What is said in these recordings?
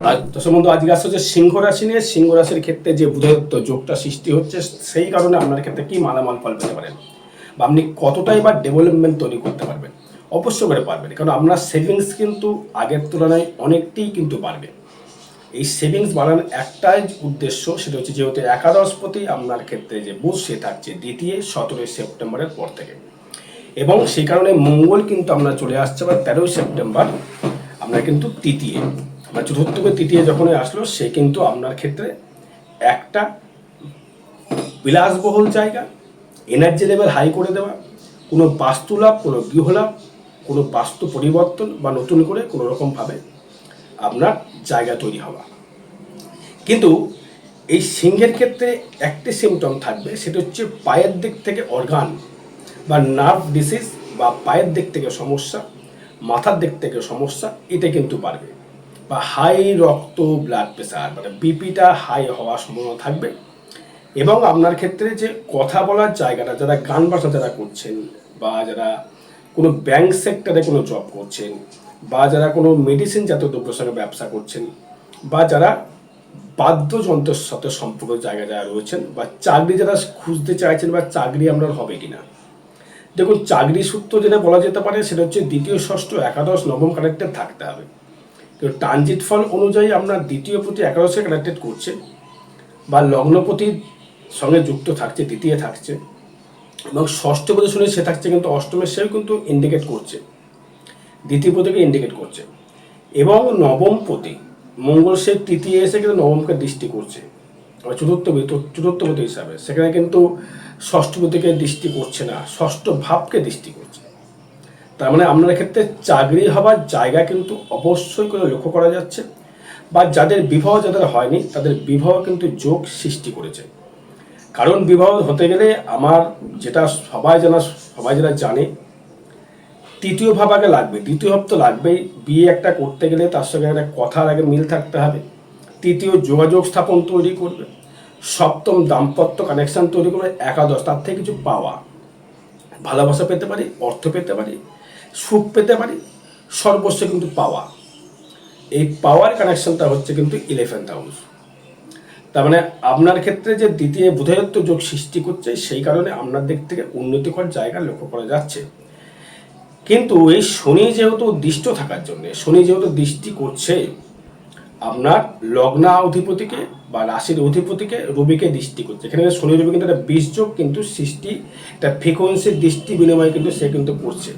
আর দর্শক বন্ধু আজকে আসছে হচ্ছে সিংহ রাশি নিয়ে। সিংহ রাশির ক্ষেত্রে যে বুধত্ব যোগটা সৃষ্টি হচ্ছে, সেই কারণে আপনার ক্ষেত্রে কি মালামাল ফল পেতে পারেন? বা আপনি কতটাই বা ডেভেলপমেন্ট তৈরি করতে পারবেন? অবশ্য করে পারবেন, কারণ আপনার সেভিংস কিন্তু আগের তুলনায় অনেকটাই কিন্তু বাড়বে। এই সেভিংস বাড়ানোর একটাই উদ্দেশ্য সেটা হচ্ছে যেহেতু একাদশপতি, আপনার ক্ষেত্রে যে বুধ, সে থাকছে দ্বিতীয় সতেরোই সেপ্টেম্বরের পর থেকে। এবং সেই কারণে মঙ্গল কিন্তু আপনার চলে আসছে বা তেরোই সেপ্টেম্বর, আপনার কিন্তু তৃতীয়। আপনার চতুর্থ থেকে তৃতীয় যখনই আসলো, সে কিন্তু আপনার ক্ষেত্রে একটা বিলাসবহুল জায়গা এনার্জি লেভেল হাই করে দেওয়া, কোনো বাস্তু লাভ কোনো গৃহলাভ, কোনো বাস্তু পরিবর্তন বা নতুন করে কোনো রকমভাবে আপনার জায়গা তৈরি হওয়া। কিন্তু এই সিংহের ক্ষেত্রে একটি সিমটম থাকবে, সেটা হচ্ছে পায়ের দিক থেকে অর্গান বা নার্ভ ডিসিজ বা পায়ের দিক থেকে সমস্যা, মাথার দিক থেকে সমস্যা, এটা কিন্তু বাড়বে। বা হাই রক্ত ব্লাড প্রেশার মানে বিপিটা হাই হওয়ার সম্ভাবনা থাকবে। এবং আপনার ক্ষেত্রে যে কথা বলার জায়গাটা, যারা গান বাজনা যারা করছেন বা যারা কোনো ব্যাংক সেক্টরে কোনো জব করছেন বা যারা কোনো মেডিসিন জাতীয় দ্রব্যের সঙ্গে ব্যবসা করছেন বা যারা বাদ্যযন্ত্রের সাথে সম্পর্ক জায়গা যারা রয়েছেন বা চাকরি যারা খুঁজতে চাইছেন বা চাকরি আপনার হবে কিনা। দেখুন, চাকরি সূত্র যেটা বলা যেতে পারে, সেটা হচ্ছে দ্বিতীয়, ষষ্ঠ, একাদশ, নবম কানেক্টেড থাকতে হবে। কিন্তু ট্রানজিট ফল অনুযায়ী আপনার দ্বিতীয় প্রতি একাদশে কানেক্টেড করছে বা লগ্নপতির সঙ্গে যুক্ত থাকছে তৃতীয় থাকছে। এবং ষষ্ঠ পদে শুনে সে থাকছে কিন্তু অষ্টমের সেও কিন্তু ইন্ডিকেট করছে। দ্বিতীয় পদকে ইন্ডিকেট করছে। এবং নবম পতি, মঙ্গল সে তৃতীয় এসে কিন্তু নবমকে দৃষ্টি করছে। চতুর্থ চতুর্থ পতি হিসাবে। সেখানে কিন্তু ষষ্ঠ পতিকে দৃষ্টি করছে না, ষষ্ঠ ভাবকে দৃষ্টি করছে। তার মানে আপনার ক্ষেত্রে চাকরি হওয়ার জায়গা কিন্তু অবশ্যই করে লক্ষ্য করা যাচ্ছে। বা যাদের বিবাহ যাদের হয়নি, তাদের বিবাহ কিন্তু যোগ সৃষ্টি করেছে। কারণ বিবাহ হতে গেলে আমার যেটা সবাই জানা, সবাই যারা জানে, তৃতীয় ভাব আগে লাগবে, দ্বিতীয় ভাব তো লাগবেই। বিয়ে একটা করতে গেলে তার সঙ্গে একটা কথার আগে মিল থাকতে হবে। তৃতীয় যোগাযোগ স্থাপন তৈরি করবে। সপ্তম দাম্পত্য কানেকশান তৈরি করবে। একাদশ, তার থেকে কিছু পাওয়া। ভালোবাসা পেতে পারি, অর্থ পেতে পারি। সুখ পেতে পারি, সর্বস্ব কিন্তু পাওয়া। এই পাওয়ার কানেকশনটা হচ্ছে কিন্তু ইলেভেন্থ হাউস তার মানে আপনার ক্ষেত্রে যে দ্বিতীয় বুধায়ত্ব যোগ সৃষ্টি করছে, সেই কারণে আপনার দিক থেকে উন্নতিকর জায়গা লক্ষ্য করা যাচ্ছে। কিন্তু এই শনি যেহেতু দৃষ্ট থাকার জন্য, শনি যেহেতু দৃষ্টি করছে, আপনার লগ্না অধিপতিকে বা রাশির অধিপতিকে রবিকে দৃষ্টি করছে। এখানে শনি রবি কিন্তু একটা বীজযোগ কিন্তু সৃষ্টি, একটা ফ্রিকোয়েন্সির দৃষ্টি বিনিময় কিন্তু সে কিন্তু করছে।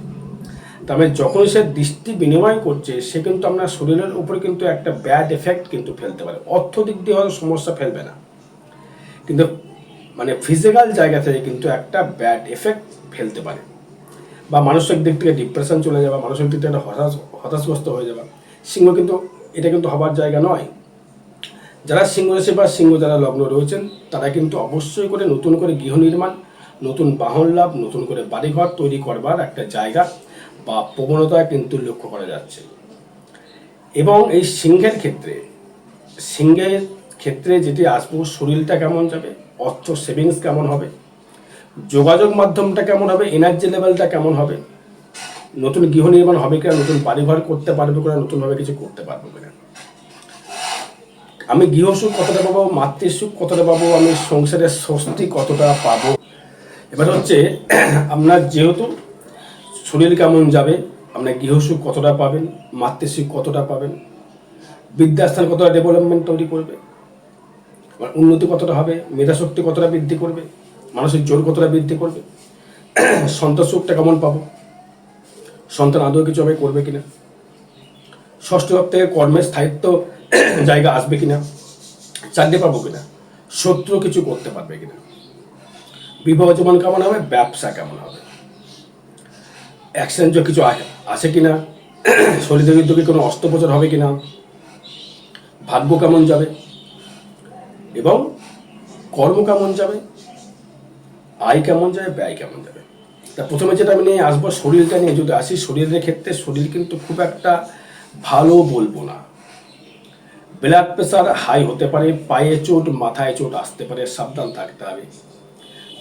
মানে যখন সে দৃষ্টি বিনিময় করছে, সে কিন্তু আপনার শরীরের উপরে কিন্তু একটা ব্যাড এফেক্ট কিন্তু ফেলতে পারে। অর্থ দিক দিয়ে হয়তো সমস্যা ফেলবে না। কিন্তু মানে ফিজিক্যাল জায়গা থেকে কিন্তু একটা ব্যাড এফেক্ট ফেলতে পারে। বা মানসিক দিক থেকে ডিপ্রেশন চলে যাওয়া, মানসিক দিক থেকে একটা হতাশ, হতাশগ্রস্ত হয়ে যাওয়া। সিংহ কিন্তু, এটা কিন্তু হবার জায়গা নয়। যারা সিংহ রাশি বা সিংহ যারা লগ্ন রয়েছেন, তারা কিন্তু অবশ্যই করে নতুন করে গৃহ নির্মাণ, নতুন বাহন লাভ, নতুন করে বাড়িঘর তৈরি করবার একটা জায়গা বা প্রবণতা কিন্তু লক্ষ্য করা যাচ্ছে। এবং এই সিংহের ক্ষেত্রে সিংহের ক্ষেত্রে যেটি আসব, শরীরটা কেমন যাবে? অর্থ সেভিংস কেমন হবে? যোগাযোগ মাধ্যমটা কেমন হবে? এনার্জি লেভেলটা কেমন হবে? নতুন গৃহ নির্মাণ হবে কিনা? নতুন বাড়িঘর করতে পারবে কিনা? নতুনভাবে কিছু করতে পারবে কিনা? আমি গৃহসুখ কতটা পাবো? মাতৃসুখ কতটা পাবো? আমি সংসারের স্বস্তি কতটা পাবো? এবার হচ্ছে আপনার যেহেতু শরীর কেমন যাবে? আপনার গৃহসুখ কতটা পাবেন? মাতৃসুখ কতটা পাবেন? বিদ্যাস্থান কতটা ডেভেলপমেন্ট তৈরি করবে? আমার উন্নতি কতটা হবে? মেধাশক্তি কতটা বৃদ্ধি করবে? মানসিক জোর কতটা বৃদ্ধি করবে? সন্তান সুখটা কেমন পাবো? সন্তান আদৌ কিছু হবে, করবে কিনা? ষষ্ঠ ভাব থেকে কর্মের স্থায়িত্ব জায়গা আসবে কিনা? চাকরি পাবো কিনা? শত্রু কিছু করতে পারবে কিনা? বিবাহ জীবন কেমন হবে? ব্যবসা কেমন হবে? অ্যাক্সিডেন্ট কিছু আছে কিনা? শরীরের উদ্যোগে কোনো অস্ত্রোপচার হবে কি না ভাগ্য কেমন যাবে? এবং কর্ম কেমন যাবে? আয় কেমন যাবে? ব্যয় কেমন যাবে? তা প্রথমে যেটা আমি নিয়ে আসব, শরীরটা নিয়ে যদি আসি, শরীরের ক্ষেত্রে শরীর কিন্তু খুব একটা ভালো বলব না। ব্লাড প্রেশার হাই হতে পারে, পায়ে চোট, মাথায় চোট আসতে পারে, সাবধান থাকতে হবে।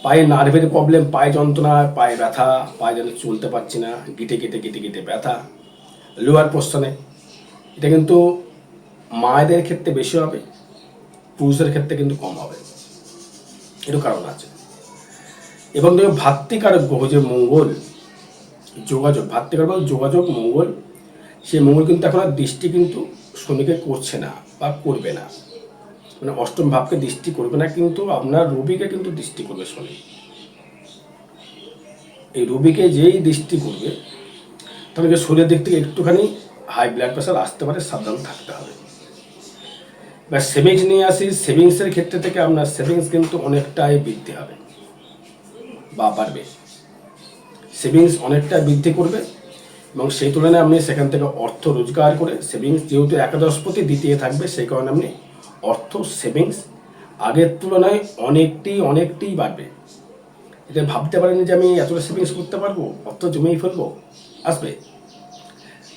পায়ে নার্ভের প্রবলেম পায়ে যন্ত্রণা, পায়ে ব্যথা, পায়ে যেন চলতে পারছি না, গিটে গিটে গিটে গিটে ব্যথা লোয়ার পোর্শনে এটা কিন্তু মায়েদের ক্ষেত্রে বেশি হবে, পুরুষদের ক্ষেত্রে কিন্তু কম হবে। এরও কারণ আছে। এবং দেখো, ভাতৃকারক গ্রহ, যে মঙ্গল, যোগাযোগ, ভাতৃকারক যোগাযোগ মঙ্গল, সেই মঙ্গল কিন্তু এখন আর দৃষ্টি কিন্তু শনিকে করছে না বা করবে না। মানে অষ্টম ভাবকে দৃষ্টি করবে না, কিন্তু আপনার রবিকে কিন্তু দৃষ্টি করবে শনি। এই রবিকে যেই দৃষ্টি করবে, তাহলে শরীরের দিক থেকে একটুখানি হাই ব্লাড প্রেশার আসতে পারে, সাবধান থাকতে হবে। এবার সেভিংস নিয়ে আসি সেভিংসের ক্ষেত্রে থেকে আপনার সেভিংস কিন্তু অনেকটাই বৃদ্ধি হবে, বা বাড়বে। সেভিংস অনেকটা বৃদ্ধি করবে, এবং সেই তুলনায় আপনি সেখান থেকে অর্থ রোজগার করে সেভিংস যেহেতু একাদশপতি দ্বিতীয় থাকবে, সেই কারণে আপনি অর্থ সেভিংস আগের তুলনায় অনেকটি অনেকটি বাড়বে। এটা ভাবতে পারেন যে আমি এতটা সেভিংস করতে পারব? অর্থ জমিয়ে ফেলব? আসবে।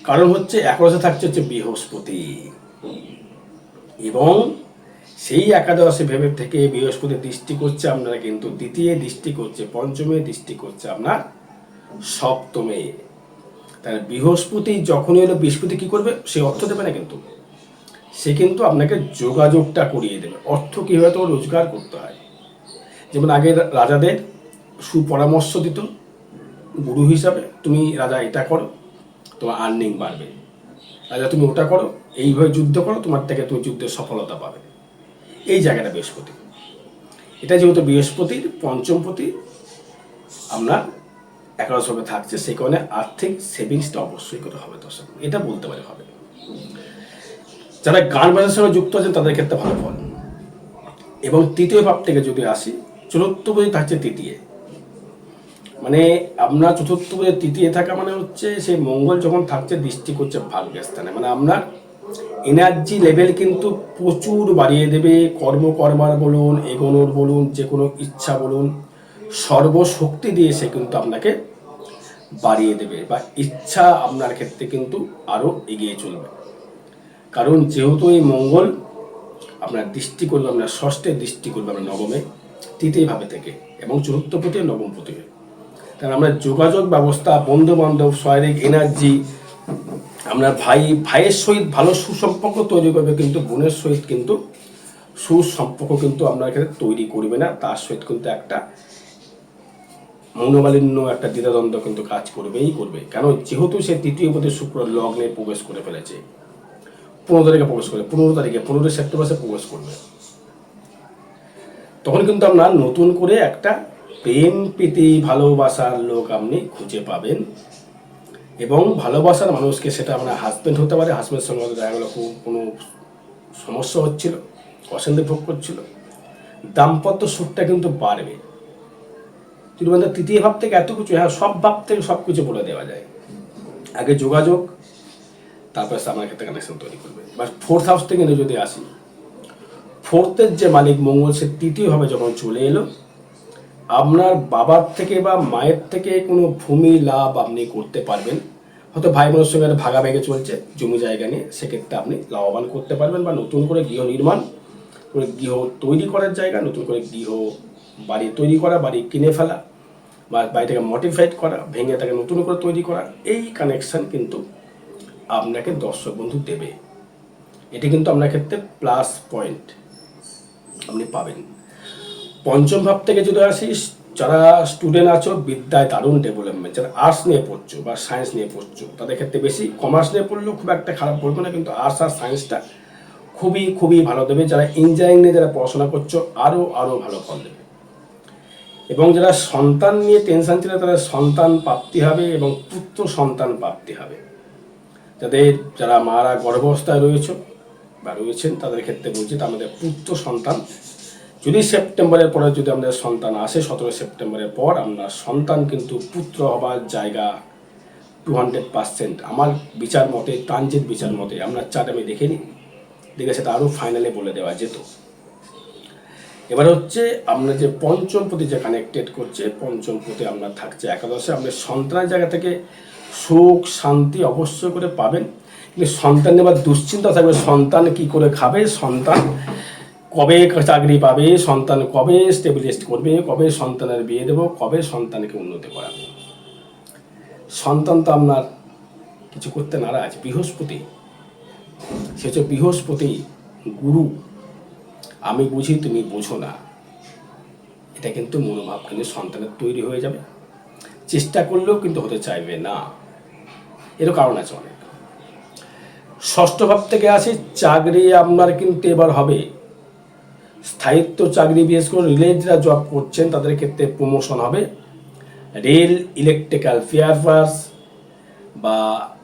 কারণ হচ্ছে একাদশে থাকছে হচ্ছে বৃহস্পতি। এবং সেই একাদশে ভেবে থেকে বৃহস্পতি দৃষ্টি করছে আপনারা কিন্তু দ্বিতীয় দৃষ্টি করছে, পঞ্চমে দৃষ্টি করছে আপনার সপ্তমে। তাহলে বৃহস্পতি যখনই হলো বৃহস্পতি কি করবে? সে অর্থ দেবে না কিন্তু। সে কিন্তু আপনাকে যোগাযোগটা করিয়ে দেবে। অর্থ কীভাবে তো রোজগার করতে হয়? যেমন আগে রাজাদের সুপরামর্শ দিত, গুরু হিসাবে, তুমি রাজা এটা করো, তোমার আর্নিং বাড়বে। রাজা তুমি ওটা করো, এইভাবে যুদ্ধ করো, তোমার থেকে তুমি যুদ্ধের সফলতা পাবে। এই জায়গাটা বৃহস্পতি। এটা যেহেতু বৃহস্পতির পঞ্চমপতি আপনার একাদশভাবে থাকছে সেই কারণে আর্থিক সেভিংসটা অবশ্যই করে হবে দর্শক। এটা বলতে পারে হবে যারা গান বাজার সঙ্গে যুক্ত আছেন, তাদের ক্ষেত্রে ভালো ফল। এবং তৃতীয় ভাব থেকে যদি আসি, চতুর্থ বই থাকছে তৃতীয়। মানে আপনার চতুর্থ বইয়ের তৃতীয় থাকা মানে হচ্ছে, সেই মঙ্গল যখন থাকছে, দৃষ্টি করছে ভাগ্যের স্থানে। মানে আপনার এনার্জি লেভেল কিন্তু প্রচুর বাড়িয়ে দেবে। কর্মকর্মার বলুন, এগোনোর বলুন, যে কোনো ইচ্ছা বলুন, সর্বশক্তি দিয়ে সে কিন্তু আপনাকে বাড়িয়ে দেবে বা ইচ্ছা আপনার ক্ষেত্রে কিন্তু আরও এগিয়ে চলবে। কারণ যেহেতু এই মঙ্গল আপনার দৃষ্টি করবে আপনার ষষ্ঠে দৃষ্টি করবে আপনার নবমে, তৃতীয় ভাবে থেকে, এবং চতুর্থ প্রতি নবম প্রতি তাহলে আমরা যোগাযোগ ব্যবস্থা বন্ধু বান্ধব শারীরিক এনার্জি আপনার ভাই, ভাইয়ের সহিত ভালো সুসম্পর্ক তৈরি করবে কিন্তু, বোনের সহিত কিন্তু সুসম্পর্ক কিন্তু আপনার এখানে তৈরি করবে না, তার সহিত কিন্তু একটা মনোমালিন্য, একটা দ্বিধাদ্বন্দ্ব কিন্তু কাজ করবেই করবে। কেন? যেহেতু সে তৃতীয় পদে শুক্র লগ্নে প্রবেশ করে ফেলেছে। পনেরো তারিখে প্রবেশ করবে, পনেরো তারিখে, পনেরোই সেপ্টেম্বর সে প্রবেশ করবে। তখন কিন্তু আপনার নতুন করে একটা প্রেম প্রীতি, ভালোবাসার লোক আপনি খুঁজে পাবেন এবং ভালোবাসার মানুষকে সেটা আপনার হাজব্যান্ড হতে পারে হাজব্যান্ডের সঙ্গে দেখা গেলো কোনো সমস্যা হচ্ছিল, অশান্তি ভোগ করছিল, দাম্পত্য সুখটা কিন্তু বাড়বে। তৃতীয় ভাব থেকে এত কিছু হ্যাঁ সব ভাব থেকে সব কিছু বলে দেওয়া যায়। আগে যোগাযোগ তারপরে আমার ক্ষেত্রে কানেকশন তৈরি করবে। এবার ফোর্থ হাউস থেকে যদি আসি ফোর্থের যে মালিক মঙ্গল, সে তৃতীয়ভাবে যখন চলে এলো, আপনার বাবার থেকে বা মায়ের থেকে কোনো ভূমি, লাভ আপনি করতে পারবেন। হয়তো ভাই বোনের সঙ্গে একটা ভাগাভাগি চলছে, জমি জায়গা নিয়ে, সেক্ষেত্রে আপনি লাভবান করতে পারবেন বা নতুন করে গৃহ নির্মাণ, করে গৃহ তৈরি করার জায়গা, নতুন করে গৃহ বাড়ি তৈরি করা, বাড়ি কিনে ফেলা, বা বাড়িটাকে মডিফাইড করা, ভেঙে তাকে নতুন করে তৈরি করা, এই কানেকশান কিন্তু আপনাকে দর্শক বন্ধু দেবে। এটি কিন্তু আপনার ক্ষেত্রে প্লাস পয়েন্ট আপনি পাবেন। পঞ্চম ভাব থেকে যদি আসি যারা স্টুডেন্ট আছো, বিদ্যায় দারুণ ডেভেলপমেন্ট যারা আর্টস নিয়ে পড়ছো বা সায়েন্স নিয়ে পড়ছো, তাদের ক্ষেত্রে বেশি কমার্স নিয়ে পড়লেও খুব একটা খারাপ পড়বে না, কিন্তু আর্টস আর সায়েন্সটা খুবই খুবই ভালো দেবে। যারা ইঞ্জিনিয়ারিং নিয়ে যারা পড়াশোনা করছ আরও আরও ভালো ফল দেবে। এবং যারা সন্তান নিয়ে টেনশন ছিল, তাদের সন্তান প্রাপ্তি হবে এবং পুত্র সন্তান প্রাপ্তি হবে। যাদের যারা মারা গর্ভাবস্থায় রয়েছে বা রয়েছেন, তাদের ক্ষেত্রে বলছি আমাদের পুত্র সন্তান। যদি সেপ্টেম্বরের পরে যদি আমাদের সন্তান আসে সতেরো সেপ্টেম্বরের পর আমরা সন্তান কিন্তু পুত্র হবার জায়গা টু হান্ড্রেড পার্সেন্ট আমার বিচার মতে, ট্রানজিট বিচার মতে, আমরা চার্ট আমি দেখে নিই দেখে সেটা আরও ফাইনালে বলে দেওয়া যেত। এবার হচ্ছে আমরা যে পঞ্চম প্রতি যে কানেক্টেড করছে, পঞ্চম প্রতি আমরা থাকছে একাদশে। আমরা সন্তানের জায়গা থেকে সুখ, শান্তি অবশ্যই করে পাবেন। কিন্তু সন্তান নেবার দুশ্চিন্তা থাকবে সন্তান কি করে খাবে? সন্তান কবে চাকরি পাবে? সন্তান কবে স্টেবিলাইজড করবে? কবে সন্তানের বিয়ে দেবো? কবে সন্তানকে উন্নতি করাবো? সন্তান তো আপনার কিছু করতে নারাজ। বৃহস্পতি। সে হচ্ছে বৃহস্পতি, গুরু। আমি বুঝি তুমি বোঝো না। এটা কিন্তু মনোভাব। কিন্তু সন্তানের তৈরি হয়ে যাবে। চেষ্টা করলেও কিন্তু হতে চাইবে না। এরও কারণ আছে অনেক। ষষ্ঠ ভাব থেকে আসি, চাকরি আপনার কিন্তু এবার হবে। স্থায়িত্ব চাকরি বিশেষ করে রেলের যারা জব করছেন, তাদের ক্ষেত্রে প্রমোশন হবে। রেল ইলেকট্রিক্যাল ফেয়ারফার্স বা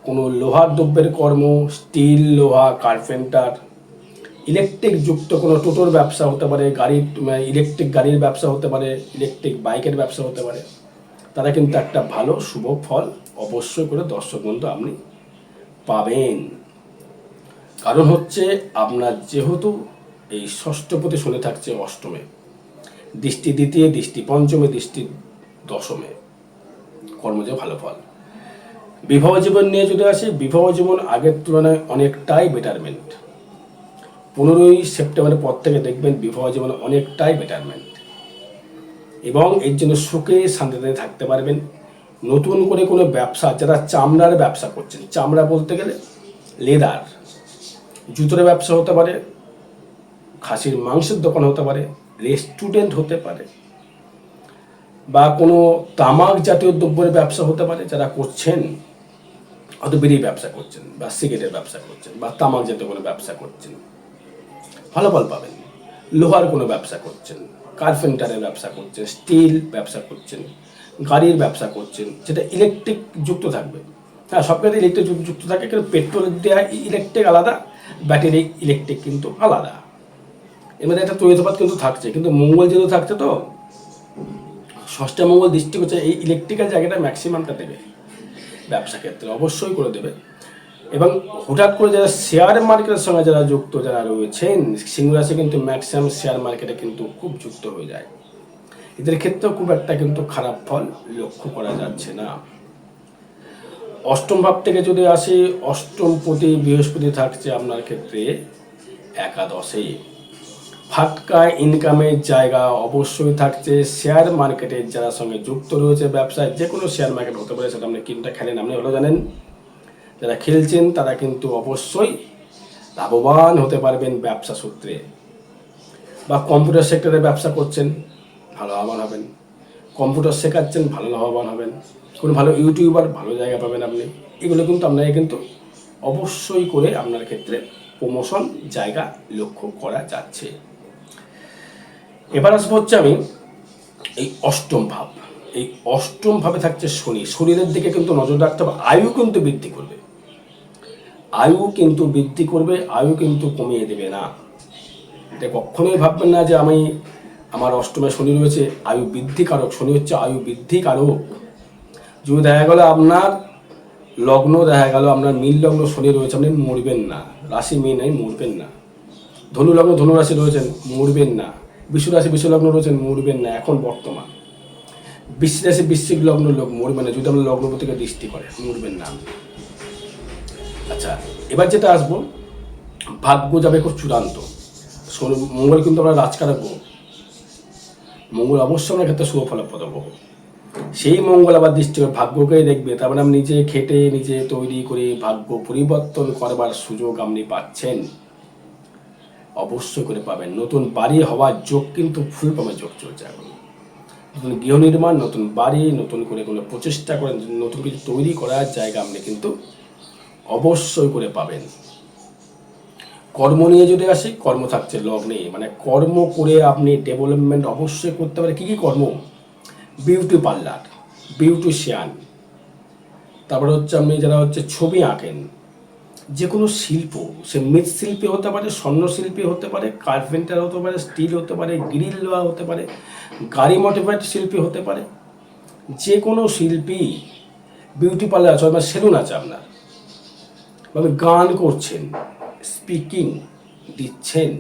কোনো লোহার দ্রব্যের কর্ম স্টিল লোহা কার্পেন্টার ইলেকট্রিক যুক্ত কোনো টোটোর ব্যবসা হতে পারে, গাড়ির ইলেকট্রিক গাড়ির ব্যবসা হতে পারে ইলেকট্রিক বাইকের ব্যবসা হতে পারে। তারা কিন্তু একটা ভালো, শুভ ফল অবশ্যই করে দর্শক বন্ধু আপনি পাবেন। কারণ হচ্ছে আপনার যেহেতু এই ষষ্ঠপতি শুনে থাকছে অষ্টমে, দৃষ্টি দ্বিতীয়, দৃষ্টি পঞ্চমে, দৃষ্টি দশমে, কর্মজে ভালো ফল। বিবাহ জীবন নিয়ে যদি আসি, বিবাহ জীবন আগের তুলনায় অনেকটাই বেটারমেন্ট পনেরোই সেপ্টেম্বরের পর থেকে দেখবেন বিবাহ জীবন অনেকটাই বেটারমেন্ট এবং এর জন্য সুখে শান্তিতে থাকতে পারবেন। নতুন করে কোনো ব্যবসা, যারা চামড়ার ব্যবসা করছেন, চামড়া বলতে গেলে লেদার। জুতোর ব্যবসা হতে পারে, খাসির মাংসের দোকান হতে পারে, রেস্টুরেন্ট হতে পারে, বা কোনো তামাক জাতীয় দ্রব্যের ব্যবসা হতে পারে, যারা করছেন, হয়তো বিড়ি ব্যবসা করছেন, বা সিগারেটের ব্যবসা করছেন, বা তামাক জাতীয় কোনো ব্যবসা করছেন, ভালো ফল পাবেন। লোহার কোনো ব্যবসা করছেন। কার্পেন্টারের ব্যবসা করছেন স্টিল ব্যবসা করছেন, গাড়ির ব্যবসা করছেন, যেটা ইলেকট্রিক যুক্ত থাকবে। হ্যাঁ সব ক্ষেত্রে ইলেকট্রিক যুক্ত থাকে, কিন্তু পেট্রোল দেওয়া ইলেকট্রিক আলাদা ব্যাটারি ইলেকট্রিক কিন্তু আলাদা। এর মধ্যে একটা তৈরিপাত কিন্তু থাকছে, কিন্তু মঙ্গল যেহেতু থাকছে তো, ষষ্ঠ মঙ্গল দৃষ্টি হচ্ছে এই ইলেকট্রিক্যাল জায়গাটা ম্যাক্সিমামটা দেবে। ব্যবসা ক্ষেত্রে অবশ্যই করে দেবে। এবং হঠাৎ করে যারা শেয়ার মার্কেটের সঙ্গে যারা যুক্ত, যারা রয়েছেন, সিংহ রাশি কিন্তু ম্যাক্সিমাম শেয়ার মার্কেটে কিন্তু খুব যুক্ত হয়ে যায়। এদের ক্ষেত্রেও খুব একটা কিন্তু খারাপ ফল লক্ষ্য করা যাচ্ছে না। অষ্টম ভাব থেকে যদি আসি, অষ্টম প্রতি বৃহস্পতি থাকছে আপনার ক্ষেত্রে একাদশে। ফাটকা ইনকামের জায়গা অবশ্যই থাকছে। শেয়ার মার্কেটের যারা সঙ্গে যুক্ত রয়েছে ব্যবসায় যে কোনো শেয়ার মার্কেট হতে পারে, সেটা আপনি কিনটা খেলেন, আপনি ভালো জানেন। যারা খেলছেন, তারা কিন্তু অবশ্যই লাভবান হতে পারবেন ব্যবসা সূত্রে। বা কম্পিউটার সেক্টরে ব্যবসা করছেন, ভালো লাভবান হবেন। কম্পিউটার শেখাচ্ছেন, ভালো লাভবান হবেন। কোনো ভালো ইউটিউবার ভালো জায়গা পাবেন আপনি। এগুলো কিন্তু আপনাকে কিন্তু অবশ্যই করে আপনার ক্ষেত্রে প্রমোশন জায়গা লক্ষ্য করা যাচ্ছে। এবার আসব হচ্ছে আমি এই অষ্টম ভাব। এই অষ্টম ভাবে থাকছে শনি। শরীরের দিকে কিন্তু নজর রাখতে হবে। আয়ু কিন্তু বৃদ্ধি করবে। আয়ু কিন্তু বৃদ্ধি করবে, আয়ু কিন্তু কমিয়ে দেবে না। এটা কখনোই ভাববেন না যে আমি আমার অষ্টমে শনি রয়েছে, আয়ু বৃদ্ধি কারক শনি হচ্ছে আয়ু বৃদ্ধি কারক যদি দেখা গেল আপনার লগ্ন, দেখা গেল আপনার মিল লগ্ন শনি রয়েছে, আপনি মরবেন না। রাশি মেয়ে নাই মরবেন না। ধনু লগ্ন, ধনু রাশি রয়েছেন, মরবেন না। বিশ্ব রাশি বিশ্ব লগ্ন রয়েছেন, মরবেন না, এখন বর্তমান। বৃশ্চিক রাশি লগ্ন লোক মরবেন না, যদি আপনার লগ্ন থেকে দৃষ্টি করে, মরবেন না আচ্ছা এবার যেটা আসব, ভাগ্য যাবে খুব চূড়ান্ত। মঙ্গল কিন্তু আমরা রাজকারক গ্রহ। মঙ্গল অবশ্যই আমার ক্ষেত্রে শুভ গ্রহ। সেই মঙ্গল আবার দৃষ্টি ভাগ্যকেই দেখবে। তার মানে আপনি নিজে খেটে, নিজে তৈরি করে ভাগ্য পরিবর্তন করবার সুযোগ আপনি পাচ্ছেন। অবশ্যই করে পাবেন। নতুন বাড়ি হওয়ার যোগ কিন্তু ফুল পামে যোগ চলছে এখন। নতুন গৃহ নির্মাণ, নতুন বাড়ি, নতুন করে কোনো প্রচেষ্টা করে নতুন কিছু তৈরি করার জায়গা আপনি কিন্তু অবশ্যই করে পাবেন। কর্ম নিয়ে যদি আসি, কর্ম থাকছে লগ্নে মানে কর্ম করে আপনি ডেভেলপমেন্ট অবশ্যই করতে পারে কী কী কর্ম? বিউটি পার্লার বিউটিশিয়ান তারপরে হচ্ছে আপনি যারা হচ্ছে ছবি আঁকেন যে কোনো শিল্প, সে মৃৎশিল্পী হতে পারে স্বর্ণশিল্পী হতে পারে কার্পেন্টার হতে পারে স্টিল হতে পারে গ্রিল লোহা হতে পারে, গাড়ি মোটিভেট শিল্পী হতে পারে যে কোনো শিল্পী বিউটি পার্লার আছে সেলুন আছে আপনার। আপনি গান করছেন স্পিকিং দিচ্ছেন,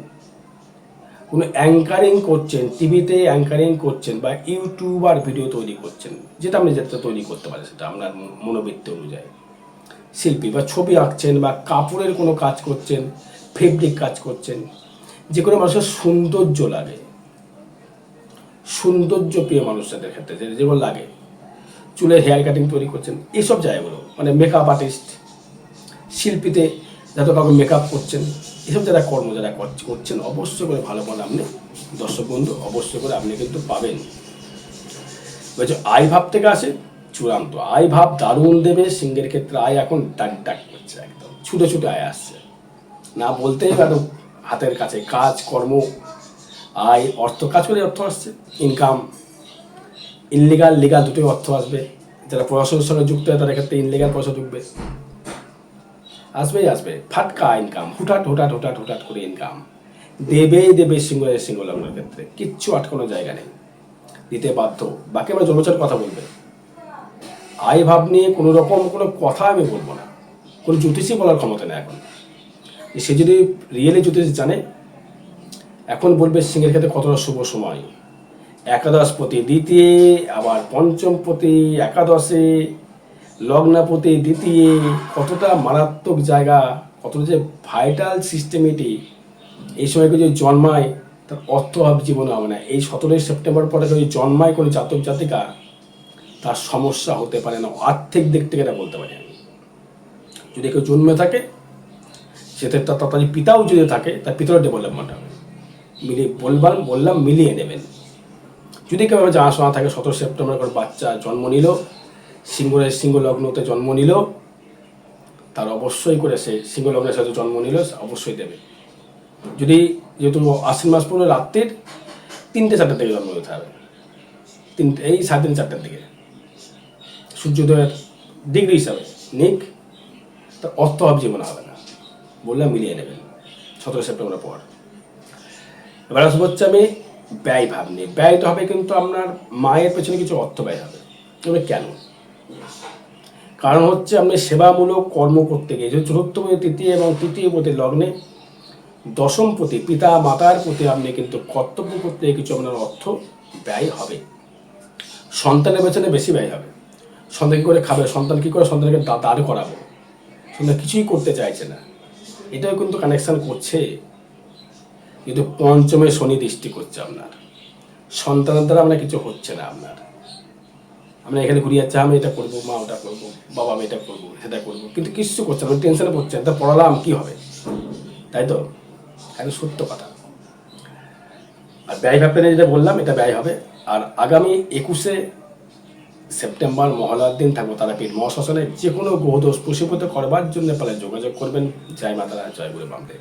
কোনো অ্যাঙ্কারিং করছেন টিভিতে অ্যাঙ্কারিং করছেন বা ইউটিউবার ভিডিও তৈরি করছেন, যেটা আপনি যেটা তৈরি করতে পারেন সেটা আপনার মনোবৃত্তি অনুযায়ী। শিল্পী বা ছবি আঁকছেন বা কাপড়ের কোনো কাজ করছেন ফেব্রিক কাজ করছেন, যে কোনো মানুষের সৌন্দর্য লাগে। সৌন্দর্য প্রিয় মানুষদের ক্ষেত্রে যেমন লাগে। চুলের হেয়ার কাটিং তৈরি করছেন এইসব জায়গাগুলো মানে মেকআপ আর্টিস্ট শিল্পীতে যাতে কাউকে মেকআপ করছেন, এসব যারা কর্ম যারা কর- করছেন, অবশ্যই করে ভালো ফল আপনি, দর্শক বন্ধু, অবশ্যই করে আপনি কিন্তু পাবেন। বলছে আয় ভাব থেকে আসে চূড়ান্ত। আয় ভাব দারুণ দেবে, সিংহের ক্ষেত্রে আয় এখন টাক টাক করছে একদম। ছুটে ছুটে আয় আসছে। না বলতেই পারো হাতের কাছে কাজ, কর্ম, আয়, অর্থ, কাজ করে অর্থ আসছে ইনকাম ইনলিগাল লিগাল দুটোই অর্থ আসবে। যারা প্রশাসনের সঙ্গে যুক্ত হয়, তাদের ক্ষেত্রে ইনলিগাল পয়সা ঢুকবে। আসবেই আসবে। ফাটকা ইনকাম হুটাট হুটাট হুটাট হুটাট করে ইনকাম দেবেই দেবে সিঙ্গলের সিঙ্গল আপনার ক্ষেত্রে। কিচ্ছু আটকানো জায়গা নেই। দিতে বাধ্য। বাকি আমরা জন্মচার কথা বলবে। আয় ভাব নিয়ে কোনো রকম কোনো কথা আমি বলব না। কোনো জ্যোতিষই বলার ক্ষমতা নেই এখন। সে যদি রিয়েলি জ্যোতিষ জানে, এখন বলবে সিংহের ক্ষেত্রে কতটা শুভ সময়। একাদশ প্রতি দ্বিতীয়, আবার পঞ্চম প্রতি একাদশে লগ্নাপতি দ্বিতীয়, কতটা মারাত্মক জায়গা, কতটা যে ভাইটাল সিস্টেম এটি, এই সময় কেউ যদি জন্মায়, তার অর্থ অভাব জীবনে হবে না। এই সতেরোই সেপ্টেম্বর পরে যদি জন্মায় কোনো জাতক, জাতিকা, তার সমস্যা হতে পারে না। আর্থিক দিক থেকে এটা বলতে পারি আমি। যদি কেউ জন্মে থাকে সেক্ষেত্রে তার তাড়াতাড়ি পিতাও যদি থাকে, তার পিতারও ডেভেলপমেন্ট হবে। মিলিয়ে বললাম বললাম, মিলিয়ে নেবেন। যদি কেউ আমার জানাশোনা থাকে সতেরো সেপ্টেম্বর করে বাচ্চা জন্ম নিল সিংহরের সিংহ লগ্নতে জন্ম নিল। তার অবশ্যই করে সে সিংহ লগ্নের সাথে জন্ম নিল অবশ্যই দেবে। যদি যেহেতু আশ্বিন মাস পড়ল রাত্রির, তিনটে চারটের দিকে জন্ম নিতে হবে। তিনটে এই সাড়ে তিন চারটের দিকে। সূর্যোদয়ের ডিগ্রি হিসাবে নিক তার অর্থ অভাব জীবনে হবে না। বললাম মিলিয়ে নেবেন সতেরো সেপ্টেম্বরের পর। এবার আসব হচ্ছে আমি ব্যয় ভাব নিয়ে। ব্যয়টা হবে কিন্তু আপনার মায়ের পেছনে কিছু অর্থ ব্যয় হবে। তবে কেন? কারণ হচ্ছে আপনি সেবামূলক কর্ম করতে গিয়ে, যে চতুর্থপতি তৃতীয় এবং তৃতীয় পতি লগ্নে দশম প্রতি পিতা মাতার প্রতি আপনি কিন্তু কর্তব্য করতে কিছু আপনার অর্থ ব্যয় হবে। সন্তানের পেছনে বেশি ব্যয় হবে। সন্তান কী করে খাবে, সন্তান কী করে সন্তানকে দাঁড় করাবো? সন্তান কিছুই করতে চাইছে না। এটাও কিন্তু কানেকশান করছে। কিন্তু পঞ্চমে শনি দৃষ্টি করছে আপনার। সন্তানের দ্বারা আপনার কিছু হচ্ছে না আপনার। আমরা এখানে ঘুরিয়ে যাচ্ছি, আমি এটা করব, মা ওটা করব, বাবা আমি এটা করব সেটা করব। কিন্তু কিছু করছে না টেনশনে পড়ছেন তা পড়ালাম, কী হবে? তাই তো? একদম সত্য কথা। আর ব্যয় ব্যাপারে যেটা বললাম, এটা ব্যয় হবে। আর আগামী একুশে সেপ্টেম্বর মহলার দিন থাকব তারাপীঠ মহাশ্মশানে। যে কোনো গ্রহদোষ প্রসীভূত করবার জন্য পালে যোগাযোগ করবেন। জয় মাতারা, জয় গুরু বামদেব